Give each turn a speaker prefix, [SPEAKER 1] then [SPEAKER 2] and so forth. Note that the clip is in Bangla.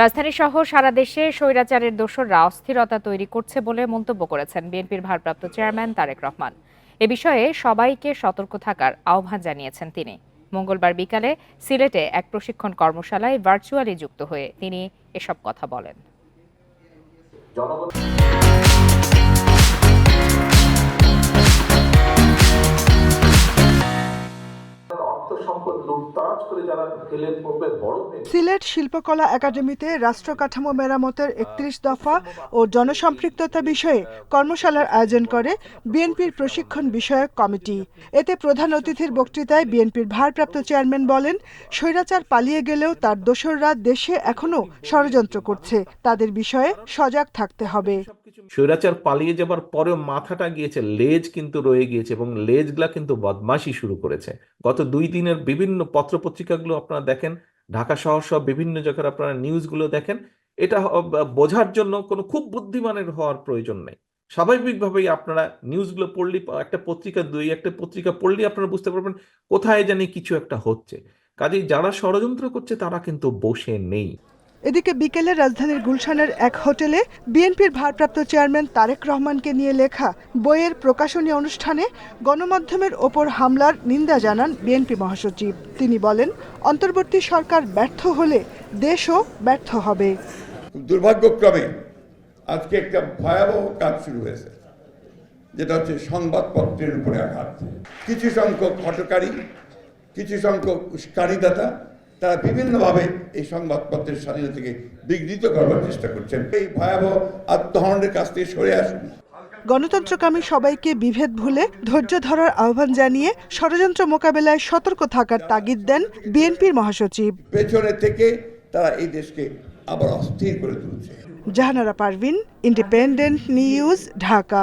[SPEAKER 1] রাজধানী সহ সারা দেশে স্বৈরাচারের দোসররা অস্থিরতা তৈরি করছে বলে মন্তব্য করেছেন বিএনপির ভারপ্রাপ্ত চেয়ারম্যান তারেক রহমান। এ বিষয়ে সবাইকে সতর্ক থাকার আহ্বান জানিয়েছেন তিনি। মঙ্গলবার বিকালে সিলেটে এক প্রশিক্ষণ কর্মশালায় ভার্চুয়ালি যুক্ত হয়ে তিনি এসব কথা বলেন।
[SPEAKER 2] সম্পদ লুটতরাজ করে যারা ফেলে পড়বে বড়
[SPEAKER 3] সিলেট শিল্পকলা একাডেমিতে রাষ্ট্র কাঠামো মেরামতের একত্রিশ দফা ও জনসম্পৃক্ততা বিষয়ে কর্মশালার আয়োজন করে বিএনপির প্রশিক্ষণ বিষয়ক কমিটি। এতে প্রধান অতিথির বক্তৃতায় বিএনপির ভারপ্রাপ্ত চেয়ারম্যান বলেন স্বৈরাচার পালিয়ে গেলেও তার দোসররা দেশে এখনও ষড়যন্ত্র করছে। তাদের বিষয়ে সজাগ থাকতে হবে।
[SPEAKER 2] স্বৈরাচার পালিয়ে যাবার পরেও মাথাটা গিয়েছে লেজ কিন্তু রয়ে গিয়েছে এবং লেজগুলা কিন্তু বদমাশি শুরু করেছে। গত দুই দিনের বিভিন্ন পত্রপত্রিকাগুলো আপনারা দেখেন, ঢাকা শহর সহ বিভিন্ন জায়গার আপনারা নিউজগুলো দেখেন, এটা বোঝার জন্য কোনো খুব বুদ্ধিমানের হওয়ার প্রয়োজন নেই। স্বাভাবিকভাবেই আপনারা নিউজগুলো পড়লে একটা পত্রিকা দুই, একটা পত্রিকা পড়লে আপনারা বুঝতে পারবেন কোথায় জানি কিছু একটা হচ্ছে। কাজেই যারা ষড়যন্ত্র করছে তারা কিন্তু বসে নেই।
[SPEAKER 3] এদিকে বিকেলে রাজধানীর গুলশানের এক হোটেলে বিএনপির ভারপ্রাপ্ত চেয়ারম্যান তারেক রহমানকে নিয়ে লেখা বইয়ের প্রকাশনী অনুষ্ঠানে গণমাধ্যমের ওপর হামলার নিন্দা জানান বিএনপি মহাসচিব। তিনি বলেন, অন্তর্বর্তী সরকার ব্যর্থ হলে দেশও ব্যর্থ হবে।
[SPEAKER 4] দুর্ভাগ্যক্রমে আজকে একটা ভয়াবহ কাজ শুরু হয়েছে, যেটা হচ্ছে সংবাদপত্রের উপরে আঘাত। কিছু সংখ্যক হটকারী কিছু সংখ্যক উস্কানিদাতা তারা বিভিন্নভাবে এই সংবাদপত্রের স্বাধীনতাকে বিঘ্নিত করবার চেষ্টা করছেন। এই ভয়াবহ আত্মহরণের কাছ থেকে সরে আসুন।
[SPEAKER 3] গণতন্ত্রকামী সবাইকে বিভেদ ভুলে ধৈর্য ধরার আহ্বান জানিয়ে ষড়যন্ত্র মোকাবেলায় সতর্ক থাকার তাগিদ দেন বিএনপির মহাসচিব।
[SPEAKER 4] পেছনে থেকে তারা এই দেশকে আবার অস্থির করে তুলছে।
[SPEAKER 3] Jahanara Parvin independent news Dhaka.